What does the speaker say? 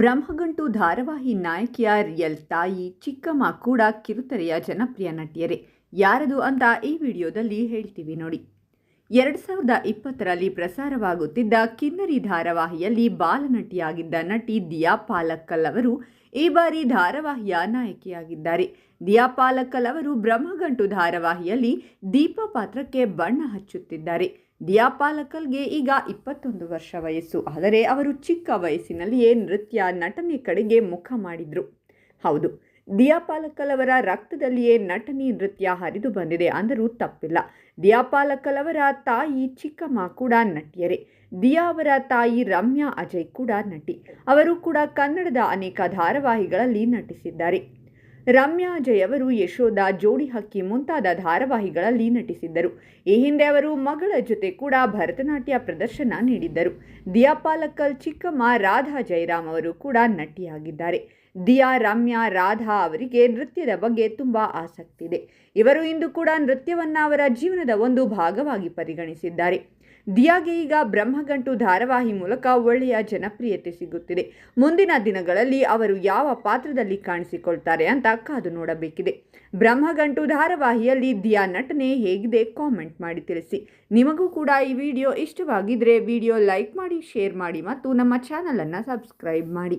ಬ್ರಹ್ಮಗಂಟು ಧಾರಾವಾಹಿ ನಾಯಕಿಯ ರಿಯಲ್ ತಾಯಿ ಚಿಕ್ಕಮ್ಮ ಕೂಡ ಕಿರುತೆರೆಯ ಜನಪ್ರಿಯ ನಟಿಯರೇ. ಯಾರದು ಅಂತ ಈ ವಿಡಿಯೋದಲ್ಲಿ ಹೇಳ್ತೀವಿ ನೋಡಿ. ಎರಡು ಸಾವಿರದ ಇಪ್ಪತ್ತರಲ್ಲಿ ಪ್ರಸಾರವಾಗುತ್ತಿದ್ದ ಕಿನ್ನರಿ ಧಾರಾವಾಹಿಯಲ್ಲಿ ಬಾಲನಟಿಯಾಗಿದ್ದ ನಟಿ ದಿಯಾ ಪಾಲಕ್ಕಲ್ ಅವರು ಈ ಬಾರಿ ಧಾರಾವಾಹಿಯ ನಾಯಕಿಯಾಗಿದ್ದಾರೆ. ದಿಯಾ ಪಾಲಕ್ಕಲ್ ಅವರು ಬ್ರಹ್ಮಗಂಟು ಧಾರಾವಾಹಿಯಲ್ಲಿ ದೀಪ ಪಾತ್ರಕ್ಕೆ ಬಣ್ಣ ಹಚ್ಚುತ್ತಿದ್ದಾರೆ. ದಿಯಾ ಪಾಲಕಲ್ಗೆ ಈಗ ಇಪ್ಪತ್ತೊಂದು ವರ್ಷ ವಯಸ್ಸು. ಆದರೆ ಅವರು ಚಿಕ್ಕ ವಯಸ್ಸಿನಲ್ಲಿಯೇ ನೃತ್ಯ ನಟನೆ ಕಡೆಗೆ ಮುಖ ಮಾಡಿದ್ರು. ಹೌದು ದಿಯಾಪಾಲಕಲ್ ಅವರ ರಕ್ತದಲ್ಲಿಯೇ ನಟನೆ ನೃತ್ಯ ಹರಿದು ಬಂದಿದೆ ಅಂದರೂ ತಪ್ಪಿಲ್ಲ. ದಿಯಾಪಾಲಕಲ್ ಅವರ ತಾಯಿ ಚಿಕ್ಕಮ್ಮ ಕೂಡ ನಟಿಯರೇ. ದಿಯಾ ಅವರ ತಾಯಿ ರಮ್ಯಾ ಅಜಯ್ ಕೂಡ ನಟಿ. ಅವರು ಕೂಡ ಕನ್ನಡದ ಅನೇಕ ಧಾರಾವಾಹಿಗಳಲ್ಲಿ ನಟಿಸಿದ್ದಾರೆ. ರಮ್ಯಾ ಅವರು ಯಶೋಧ ಜೋಡಿ ಹಕ್ಕಿ ಮುಂತಾದ ಧಾರಾವಾಹಿಗಳಲ್ಲಿ ನಟಿಸಿದ್ದರು. ಈ ಹಿಂದೆ ಅವರು ಮಗಳ ಜೊತೆ ಕೂಡ ಭರತನಾಟ್ಯ ಪ್ರದರ್ಶನ ನೀಡಿದ್ದರು. ದಿಯಾ ಪಾಲಕ್ಕಲ್ ಚಿಕ್ಕಮ್ಮ ರಾಧಾ ಜಯರಾಮ್ ಅವರು ಕೂಡ ನಟಿಯಾಗಿದ್ದಾರೆ. ದಿಯಾ, ರಮ್ಯಾ, ರಾಧಾ ಅವರಿಗೆ ನೃತ್ಯದ ಬಗ್ಗೆ ತುಂಬ ಆಸಕ್ತಿ ಇದೆ ಇವರು ಇಂದು ಕೂಡ ನೃತ್ಯವನ್ನು ಅವರ ಜೀವನದ ಒಂದು ಭಾಗವಾಗಿ ಪರಿಗಣಿಸಿದ್ದಾರೆ. ದಿಯಾಗೆ ಈಗ ಬ್ರಹ್ಮಗಂಟು ಧಾರಾವಾಹಿ ಮೂಲಕ ಒಳ್ಳೆಯ ಜನಪ್ರಿಯತೆ ಸಿಗುತ್ತಿದೆ. ಮುಂದಿನ ದಿನಗಳಲ್ಲಿ ಅವರು ಯಾವ ಪಾತ್ರದಲ್ಲಿ ಕಾಣಿಸಿಕೊಳ್ತಾರೆ ಅಂತ ಕಾದು ನೋಡಬೇಕಿದೆ. ಬ್ರಹ್ಮಗಂಟು ಧಾರಾವಾಹಿಯಲ್ಲಿ ದಿಯಾ ನಟನೆ ಹೇಗಿದೆ ಕಾಮೆಂಟ್ ಮಾಡಿ ತಿಳಿಸಿ. ನಿಮಗೂ ಕೂಡ ಈ ವಿಡಿಯೋ ಇಷ್ಟವಾಗಿದ್ದರೆ ವಿಡಿಯೋ ಲೈಕ್ ಮಾಡಿ, ಶೇರ್ ಮಾಡಿ ಮತ್ತು ನಮ್ಮ ಚಾನಲನ್ನು ಸಬ್ಸ್ಕ್ರೈಬ್ ಮಾಡಿ.